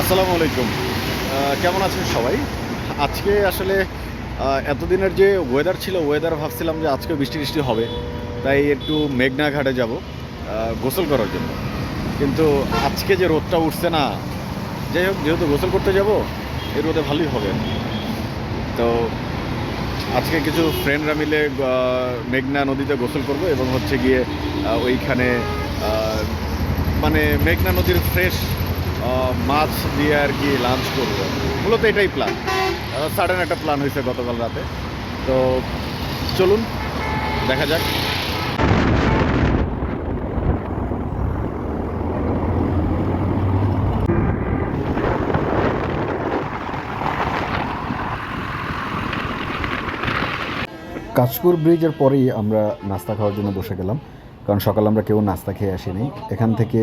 আসসালামু আলাইকুম। কেমন আছেন সবাই? আজকে আসলে এতদিনের যে ওয়েদার ছিল ওয়েদার ভাবছিলাম যে আজকে বৃষ্টি বৃষ্টি হবে। তাই একটু মেঘনা ঘাটে যাব গোসল করার জন্য। কিন্তু আজকে যে রোদটা উঠছে না, যাই হোক, যেহেতু গোসল করতে যাব, এই রোদে ভালোই হবে। তো আজকে কিছু ফ্রেন্ডরা মিলে মেঘনা নদীতে গোসল করব এবং হচ্ছে গিয়ে ওইখানে মানে মেঘনা নদীর ফ্রেশ মাছ দিয়ে আর কি লাঞ্চ করব। মূলত এটাই প্ল্যান সাডেন একটা প্ল্যান হয়েছে গতকাল রাতে। তো চলুন, দেখা যাক। কাশপুর ব্রিজের পরেই আমরা নাস্তা খাওয়ার জন্য বসে গেলাম। কারণ সকালে আমরা কেউ নাস্তা খেয়ে আসিনি। এখান থেকে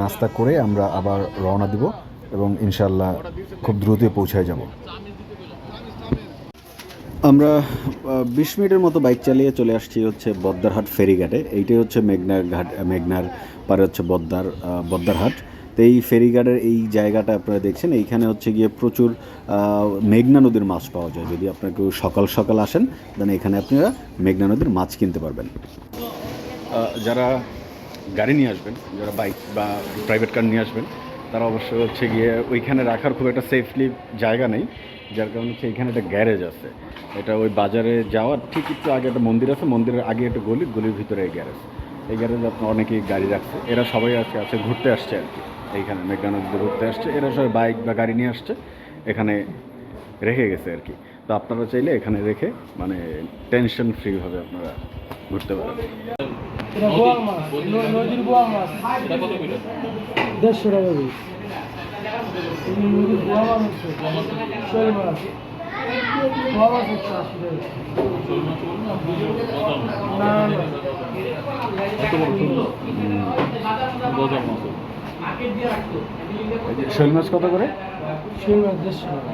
নাস্তা করে আমরা আবার রওনা দিব এবং ইনশাল্লাহ খুব দ্রুতই পৌঁছায় যাব। আমরা বিশ মিনিটের মতো বাইক চালিয়ে চলে আসছি হচ্ছে বদ্দারহাট ফেরিঘাটে। এইটাই হচ্ছে মেঘনার ঘাট মেঘনার পারে হচ্ছে বদ্দার বদ্দারহাট। তো এই ফেরিঘাটের এই জায়গাটা আপনারা দেখছেন, এইখানে হচ্ছে গিয়ে প্রচুর মেঘনা নদীর মাছ পাওয়া যায়। যদি আপনারা কেউ সকাল সকাল আসেন দেন এখানে আপনারা মেঘনা নদীর মাছ কিনতে পারবেন। যারা গাড়ি নিয়ে আসবেন, যারা বাইক বা প্রাইভেট কার নিয়ে আসবেন, তারা অবশ্যই হচ্ছে গিয়ে ওইখানে রাখার খুব একটা সেফলি জায়গা নেই, যার কারণে হচ্ছে এখানে একটা গ্যারেজ আছে। এটা ওই বাজারে যাওয়ার ঠিক একটু আগে একটা মন্দির আছে, মন্দিরের আগে একটা গলি, গলির ভিতরে এই গ্যারেজ এই গ্যারেজে আপনার অনেকেই গাড়ি রাখছে। এরা সবাই আজকে আছে ঘুরতে আসছে আর কি। এইখানে মেঘনা নদীতে ঘুরতে আসছে। এরা সবাই বাইক বা গাড়ি নিয়ে আসছে, এখানে রেখে গেছে আর কি। তো আপনারা চাইলে এখানে রেখে মানে টেনশন ফ্রিভাবে আপনারা ঘুরতে পারেন এটা বোয়াল মাছ নদীর বোয়াল মাছ। এটা কত কিলো? দেড়শো টাকা পিস। নদীর বোয়াল মাছ হচ্ছে শোল মাছ। মাছ হচ্ছে আশি টাকা শোল? মাছ কত করে? শোল মাছ দেড়শো টাকা।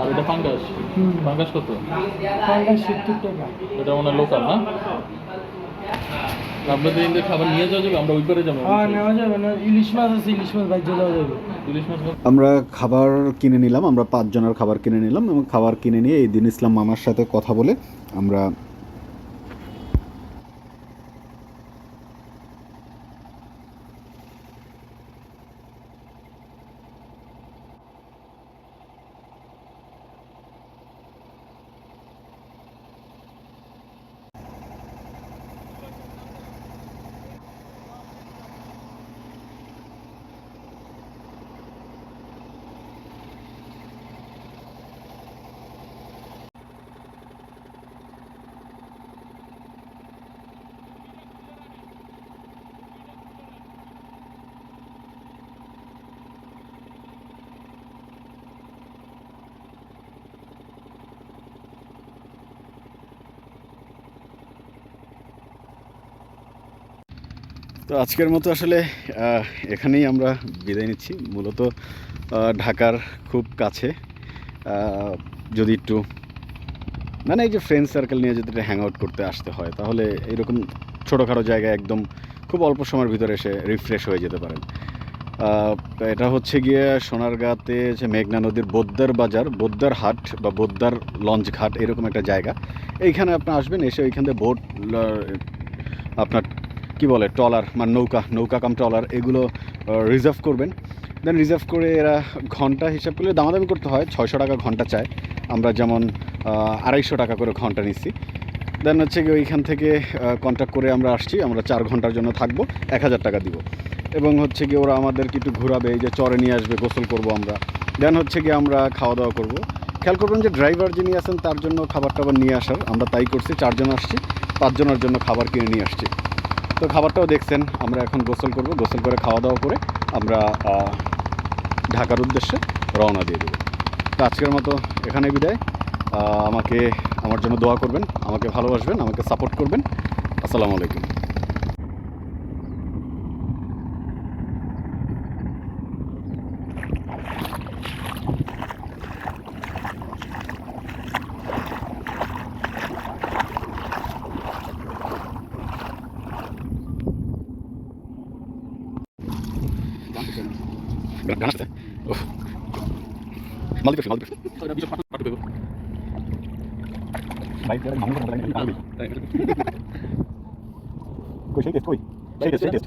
আর এটা ফাঙ্গাস। ফাঙ্গাস কত? পাঙ্গাস সত্তর টাকা। এটা মানে লোকাল না? আপনাদের খাবার নিয়ে যাওয়া যাবে আমরা ওই পারে যাব। হ্যাঁ নেওয়া যাবে না ইলিশ মাছ আছে ইলিশ মাছ বাইরে যাওয়া যাবে। ইলিশ মাছ আমরা খাবার কিনে নিলাম আমরা পাঁচজনের খাবার কিনে নিলাম এবং খাবার কিনে নিয়ে এই দিন ইসলাম মামার সাথে কথা বলে আমরা তো আজকের মতো আসলে এখানেই আমরা বিদায় নিচ্ছি। মূলত ঢাকার খুব কাছে। যদি একটু মানে এই যে ফ্রেন্ড সার্কেল নিয়ে যদি হ্যাং আউট করতে আসতে হয়, তাহলে এরকম ছোটোখাটো জায়গায় একদম খুব অল্প সময়ের ভিতরে এসে রিফ্রেশ হয়ে যেতে পারেন। এটা হচ্ছে গিয়ে সোনারগাঁতে যে মেঘনা নদীর বোদ্দার বাজার, বোদ্দার হাট বা বোদ্দার লঞ্চ ঘাট, এরকম একটা জায়গা। এইখানে আপনি আসবেন, এসে ওইখান থেকে বোট আপনার কি বলে, ট্রলার মানে নৌকা নৌকা কাম ট্রলার, এগুলো রিজার্ভ করবেন। দেন রিজার্ভ করে এরা ঘণ্টা হিসাব করলে দামাদামি করতে হয়, ছয়শো টাকা ঘণ্টা চায়। আমরা যেমন আড়াইশো টাকা করে ঘণ্টা নিচ্ছি। দেন হচ্ছে কি ওইখান থেকে কন্ট্যাক্ট করে আমরা আসছি, আমরা চার ঘণ্টার জন্য থাকব, এক হাজার টাকা দিব। এবং হচ্ছে কি ওরা আমাদেরকে একটু ঘোরাবে, এই যে চরে নিয়ে আসবে, গোসল করব আমরা। দেন হচ্ছে কি আমরা খাওয়া দাওয়া করব। খেয়াল করবেন যে ড্রাইভার যিনি আছেন, তার জন্য খাবার টাবার নিয়ে আসার, আমরা তাই করছি, চারজন আসছি, পাঁচজনের জন্য খাবার কিনে নিয়ে আসছি। তো খাবারটাও দেখছেন, আমরা এখন গোসল করব। গোসল করে খাওয়া দাওয়া করে আমরা ঢাকার উদ্দেশ্যে রওনা দিয়ে দেবো। তো আজকের মতো এখানে বিদায়। আমাকে, আমার জন্য দোয়া করবেন, আমাকে ভালোবাসবেন, আমাকে সাপোর্ট করবেন। আসসালামু আলাইকুম। Ganas eh. Of. Maldi perfume, Maldi perfume. Kalau bisa pakai pakai bebek. Ik shake it, koi. Shake it, shake it.